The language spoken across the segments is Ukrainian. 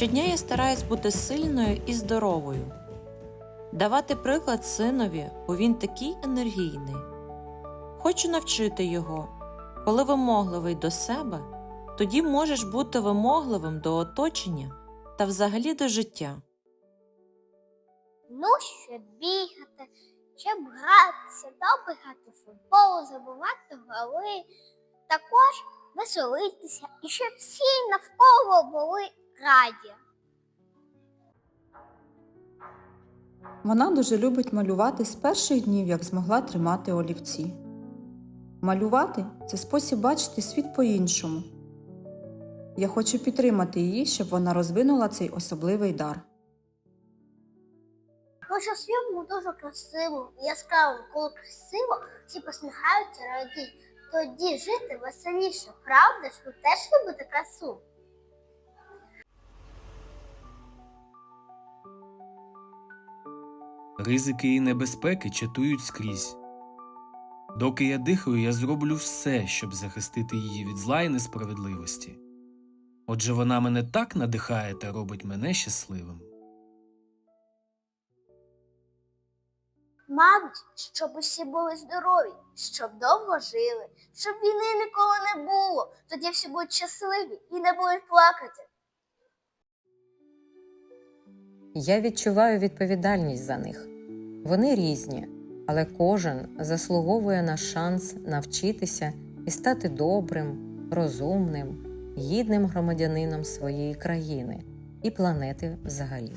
Щодня я стараюсь бути сильною і здоровою, давати приклад синові, бо він такий енергійний. Хочу навчити його, коли вимогливий до себе, тоді можеш бути вимогливим до оточення та взагалі до життя. Ну, щоб бігати, щоб гратися, добре грати футбол, забивати голи, також веселитися і щоб всі навколо були раді. Вона дуже любить малювати з перших днів, як змогла тримати олівці. Малювати це спосіб бачити світ по-іншому. Я хочу підтримати її, щоб вона розвинула цей особливий дар. Що світ дуже красивим і яскравим, коли красиво, всі посміхаються, радіють. Тоді жити веселіше, правда ж ви теж любите красу? Ризики і небезпеки чатують скрізь. Доки я дихаю, я зроблю все, щоб захистити її від зла і несправедливості. Отже, вона мене так надихає та робить мене щасливим. Мабуть, щоб усі були здорові, щоб довго жили, щоб війни ніколи не було, тоді всі будуть щасливі і не будуть плакати. Я відчуваю відповідальність за них. Вони різні, але кожен заслуговує на шанс навчитися і стати добрим, розумним, гідним громадянином своєї країни і планети взагалі.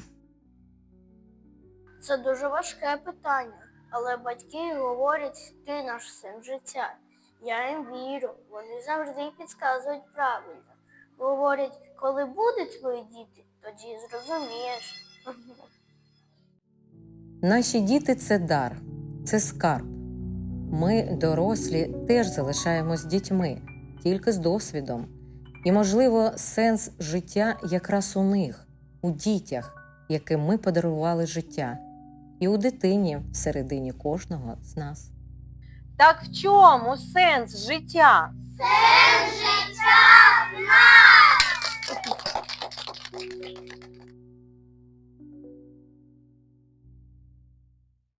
Це дуже важке питання, але батьки говорять, ти наш син життя. Я їм вірю, вони завжди підказують правильно. Говорять, коли будуть твої діти, тоді зрозумієш. Наші діти це дар, це скарб. Ми, дорослі, теж залишаємось дітьми, тільки з досвідом. І, можливо, сенс життя якраз у них, у дітях, яким ми подарували життя, і у дитині всередині кожного з нас. Так в чому сенс життя? Це життя в нас!